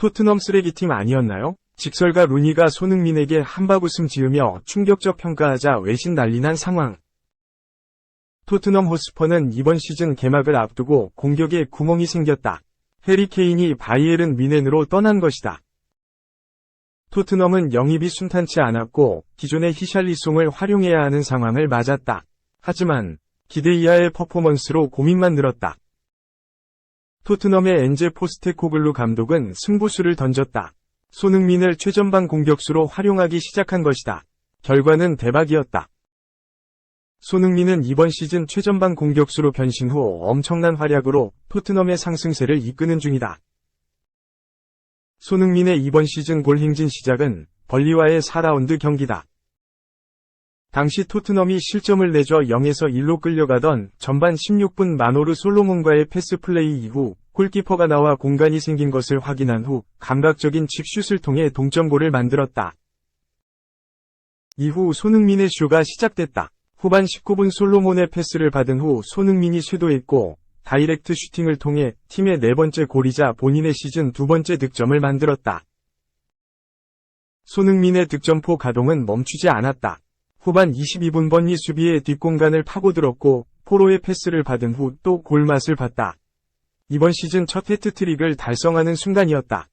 토트넘 쓰레기팀 아니었나요? 직설가 루니가 손흥민에게 한바구음 지으며 충격적 평가하자 외신 난리난 상황. 토트넘 호스퍼는 이번 시즌 개막을 앞두고 공격에 구멍이 생겼다. 해리 케인이 바이에른 미넨으로 떠난 것이다. 토트넘은 영입이 순탄치 않았고 기존의 히샬리송을 활용해야 하는 상황을 맞았다. 하지만 기대 이하의 퍼포먼스로 고민만 늘었다. 토트넘의 엔제 포스테코글루 감독은 승부수를 던졌다. 손흥민을 최전방 공격수로 활용하기 시작한 것이다. 결과는 대박이었다. 손흥민은 이번 시즌 최전방 공격수로 변신 후 엄청난 활약으로 토트넘의 상승세를 이끄는 중이다. 손흥민의 이번 시즌 골 행진 시작은 벌리와의 4라운드 경기다. 당시 토트넘이 실점을 내줘 0에서 1로 끌려가던 전반 16분 마노르 솔로몬과의 패스 플레이 이후 골키퍼가 나와 공간이 생긴 것을 확인한 후 감각적인 칩슛을 통해 동점골을 만들었다. 이후 손흥민의 쇼가 시작됐다. 후반 19분 솔로몬의 패스를 받은 후 손흥민이 쇄도했고 다이렉트 슈팅을 통해 팀의 네 번째 골이자 본인의 시즌 두 번째 득점을 만들었다. 손흥민의 득점포 가동은 멈추지 않았다. 후반 22분 번니 수비의 뒷공간을 파고들었고 포로의 패스를 받은 후 또 골맛을 봤다. 이번 시즌 첫 해트트릭을 달성하는 순간이었다.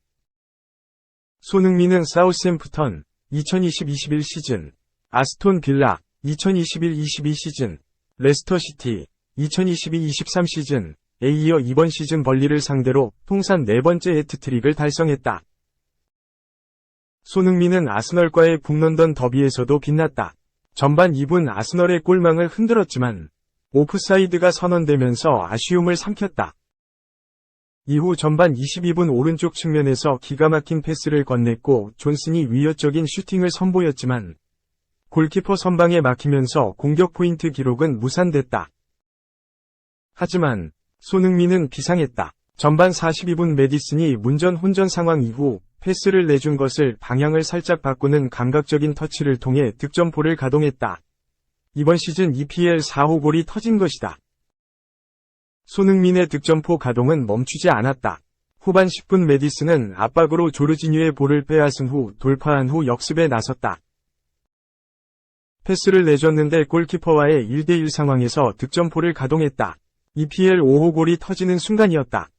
손흥민은 사우스햄프턴 2020-21 시즌, 아스톤 빌라 2021-22 시즌, 레스터시티 2022-23 시즌, 에 이어 이번 시즌 벌리를 상대로 통산 네 번째 해트트릭을 달성했다. 손흥민은 아스널과의 북런던 더비에서도 빛났다. 전반 2분 아스널의 골망을 흔들었지만 오프사이드가 선언되면서 아쉬움을 삼켰다. 이후 전반 22분 오른쪽 측면에서 기가 막힌 패스를 건넸고 존슨이 위협적인 슈팅을 선보였지만 골키퍼 선방에 막히면서 공격 포인트 기록은 무산됐다. 하지만 손흥민은 비상했다. 전반 42분 메디슨이 문전 혼전 상황 이후 패스를 내준 것을 방향을 살짝 바꾸는 감각적인 터치를 통해 득점포를 가동했다. 이번 시즌 EPL 4호 골이 터진 것이다. 손흥민의 득점포 가동은 멈추지 않았다. 후반 10분 메디슨은 압박으로 조르지뉴의 볼을 빼앗은 후 돌파한 후 역습에 나섰다. 패스를 내줬는데 골키퍼와의 1대1 상황에서 득점포를 가동했다. EPL 5호 골이 터지는 순간이었다.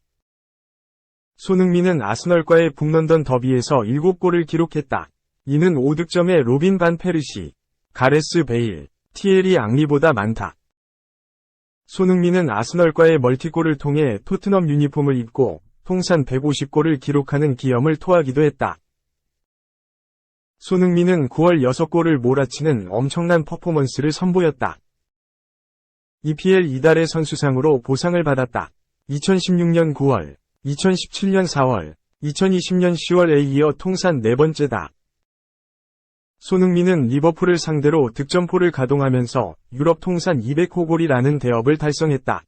손흥민은 아스널과의 북런던 더비에서 7골을 기록했다. 이는 5득점의 로빈 반 페르시, 가레스 베일, 티에리 앙리보다 많다. 손흥민은 아스널과의 멀티골을 통해 토트넘 유니폼을 입고 통산 150골을 기록하는 기염을 토하기도 했다. 손흥민은 9월 6골을 몰아치는 엄청난 퍼포먼스를 선보였다. EPL 이달의 선수상으로 보상을 받았다. 2016년 9월, 2017년 4월, 2020년 10월에 이어 통산 네 번째다. 손흥민은 리버풀을 상대로 득점포를 가동하면서 유럽 통산 200호 골이라는 대업을 달성했다.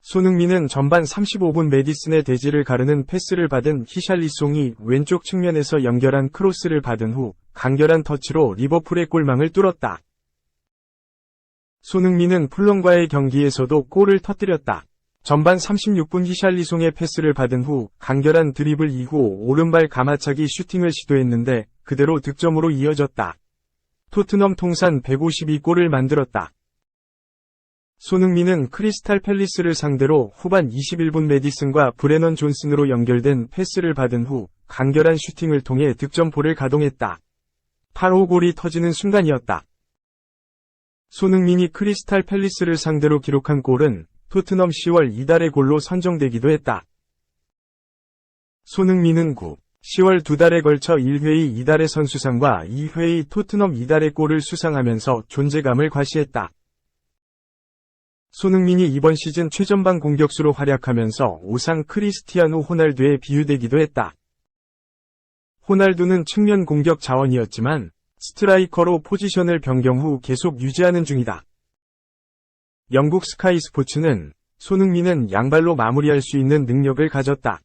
손흥민은 전반 35분 메디슨의 대지를 가르는 패스를 받은 히샬리송이 왼쪽 측면에서 연결한 크로스를 받은 후 간결한 터치로 리버풀의 골망을 뚫었다. 손흥민은 풀런과의 경기에서도 골을 터뜨렸다. 전반 36분 히샬리송의 패스를 받은 후 간결한 드리블 이후 오른발 가마차기 슈팅을 시도했는데 그대로 득점으로 이어졌다. 토트넘 통산 152골을 만들었다. 손흥민은 크리스탈 팰리스를 상대로 후반 21분 메디슨과 브레넌 존슨으로 연결된 패스를 받은 후 간결한 슈팅을 통해 득점포를 가동했다. 8호 골이 터지는 순간이었다. 손흥민이 크리스탈 팰리스를 상대로 기록한 골은 토트넘 10월 이달의 골로 선정되기도 했다. 손흥민은 9, 10월 두 달에 걸쳐 1회의 이달의 선수상과 2회의 토트넘 이달의 골을 수상하면서 존재감을 과시했다. 손흥민이 이번 시즌 최전방 공격수로 활약하면서 오상 크리스티아노 호날두에 비유되기도 했다. 호날두는 측면 공격 자원이었지만 스트라이커로 포지션을 변경 후 계속 유지하는 중이다. 영국 스카이 스포츠는 손흥민은 양발로 마무리할 수 있는 능력을 가졌다.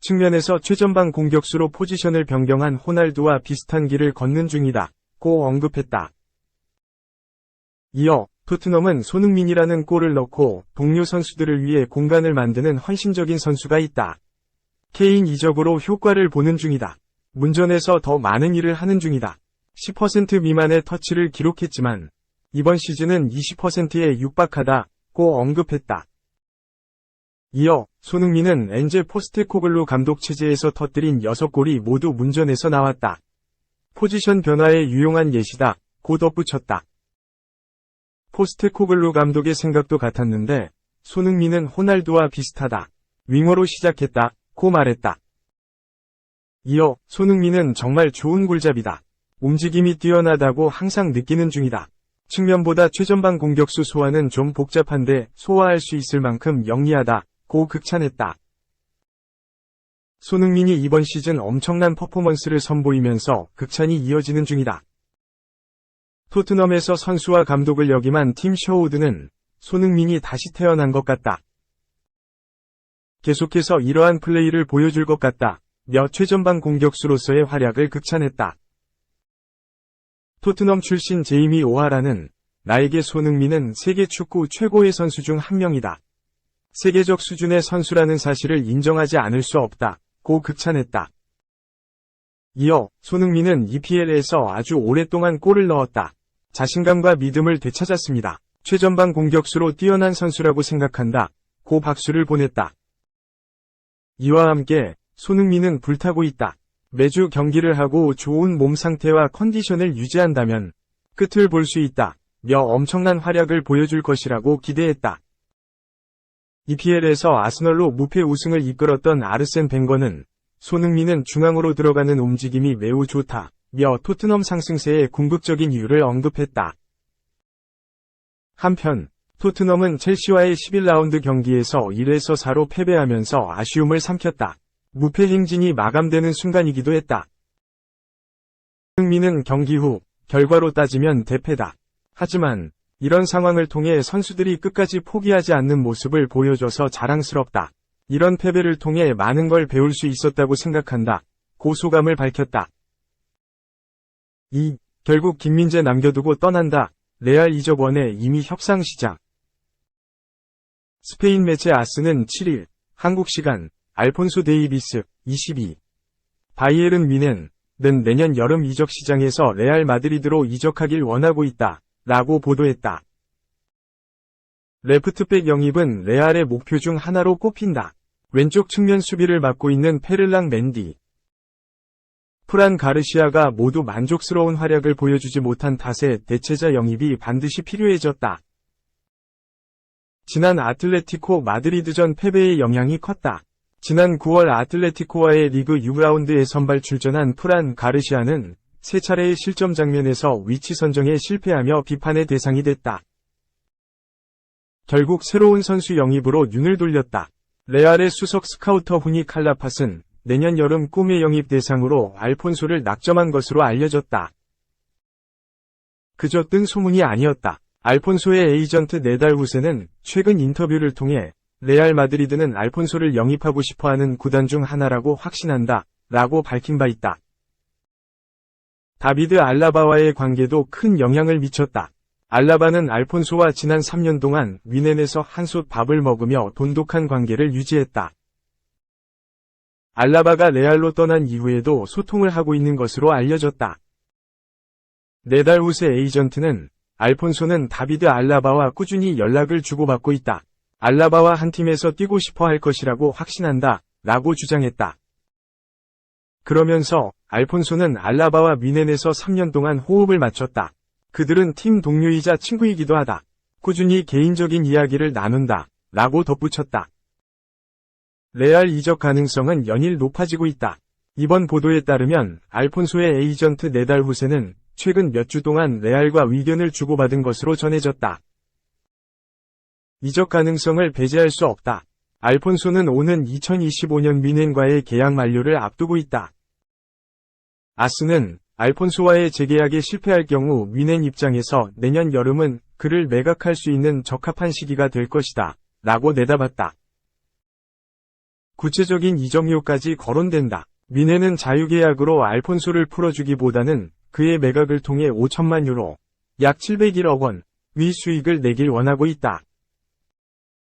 측면에서 최전방 공격수로 포지션을 변경한 호날두와 비슷한 길을 걷는 중이다. 고 언급했다. 이어 토트넘은 손흥민이라는 골을 넣고 동료 선수들을 위해 공간을 만드는 헌신적인 선수가 있다. 케인 이적으로 효과를 보는 중이다. 문전에서 더 많은 일을 하는 중이다. 10% 미만의 터치를 기록했지만 이번 시즌은 20%에 육박하다고 언급했다. 이어 손흥민은 엔제 포스테코글루 감독 체제에서 터뜨린 6골이 모두 문전에서 나왔다. 포지션 변화에 유용한 예시다. 고 덧붙였다. 포스테코글루 감독의 생각도 같았는데 손흥민은 호날두와 비슷하다. 윙어로 시작했다. 고 말했다. 이어 손흥민은 정말 좋은 골잡이다. 움직임이 뛰어나다고 항상 느끼는 중이다. 측면보다 최전방 공격수 소화는 좀 복잡한데 소화할 수 있을 만큼 영리하다. 고 극찬했다. 손흥민이 이번 시즌 엄청난 퍼포먼스를 선보이면서 극찬이 이어지는 중이다. 토트넘에서 선수와 감독을 역임한 팀 셔우드는 손흥민이 다시 태어난 것 같다. 계속해서 이러한 플레이를 보여줄 것 같다. 며 최전방 공격수로서의 활약을 극찬했다. 토트넘 출신 제이미 오하라는 나에게 손흥민은 세계 축구 최고의 선수 중 한 명이다. 세계적 수준의 선수라는 사실을 인정하지 않을 수 없다. 고 극찬했다. 이어 손흥민은 EPL에서 아주 오랫동안 골을 넣었다. 자신감과 믿음을 되찾았습니다. 최전방 공격수로 뛰어난 선수라고 생각한다. 고 박수를 보냈다. 이와 함께 손흥민은 불타고 있다. 매주 경기를 하고 좋은 몸 상태와 컨디션을 유지한다면 끝을 볼 수 있다. 며 엄청난 활약을 보여줄 것이라고 기대했다. EPL에서 아스널로 무패 우승을 이끌었던 아르센 벵거는 손흥민은 중앙으로 들어가는 움직임이 매우 좋다. 며 토트넘 상승세의 궁극적인 이유를 언급했다. 한편 토트넘은 첼시와의 11라운드 경기에서 1에서 4로 패배하면서 아쉬움을 삼켰다. 무패 행진이 마감되는 순간이기도 했다. 흥민은 경기 후 결과로 따지면 대패다. 하지만 이런 상황을 통해 선수들이 끝까지 포기하지 않는 모습을 보여줘서 자랑스럽다. 이런 패배를 통해 많은 걸 배울 수 있었다고 생각한다. 고소감을 밝혔다. 2. 결국 김민재 남겨두고 떠난다. 레알 이적 원에 이미 협상 시작. 스페인 매체 아스는 7일 한국 시간 알폰소 데이비스 22 바이에른 미넨 는 내년 여름 이적 시장에서 레알 마드리드로 이적하길 원하고 있다. 라고 보도했다. 레프트백 영입은 레알의 목표 중 하나로 꼽힌다. 왼쪽 측면 수비를 맡고 있는 페를랑 맨디. 프란 가르시아가 모두 만족스러운 활약을 보여주지 못한 탓에 대체자 영입이 반드시 필요해졌다. 지난 아틀레티코 마드리드전 패배의 영향이 컸다. 지난 9월 아틀레티코와의 리그 6라운드에 선발 출전한 프란 가르시아는 세 차례의 실점 장면에서 위치 선정에 실패하며 비판의 대상이 됐다. 결국 새로운 선수 영입으로 눈을 돌렸다. 레알의 수석 스카우터 후니 칼라팟은 내년 여름 꿈의 영입 대상으로 알폰소를 낙점한 것으로 알려졌다. 그저 뜬 소문이 아니었다. 알폰소의 에이전트 네달 후세는 최근 인터뷰를 통해 레알 마드리드는 알폰소를 영입하고 싶어하는 구단 중 하나라고 확신한다. 라고 밝힌 바 있다. 다비드 알라바와의 관계도 큰 영향을 미쳤다. 알라바는 알폰소와 지난 3년 동안 위넨에서 한솥 밥을 먹으며 돈독한 관계를 유지했다. 알라바가 레알로 떠난 이후에도 소통을 하고 있는 것으로 알려졌다. 네 달 후세 에이전트는 알폰소는 다비드 알라바와 꾸준히 연락을 주고받고 있다. 알라바와 한 팀에서 뛰고 싶어 할 것이라고 확신한다. 라고 주장했다. 그러면서 알폰소는 알라바와 미넨에서 3년 동안 호흡을 맞췄다. 그들은 팀 동료이자 친구이기도 하다. 꾸준히 개인적인 이야기를 나눈다. 라고 덧붙였다. 레알 이적 가능성은 연일 높아지고 있다. 이번 보도에 따르면 알폰소의 에이전트 네달 후세는 최근 몇 주 동안 레알과 의견을 주고받은 것으로 전해졌다. 이적 가능성을 배제할 수 없다. 알폰소는 오는 2025년 미넨과의 계약 만료를 앞두고 있다. 아스는 알폰소와의 재계약에 실패할 경우 위넨 입장에서 내년 여름은 그를 매각할 수 있는 적합한 시기가 될 것이다. 라고 내다봤다. 구체적인 이적료까지 거론된다. 미넨은 자유계약으로 알폰소를 풀어주기보다는 그의 매각을 통해 5천만 유로, 약 701억 원, 위 수익을 내길 원하고 있다.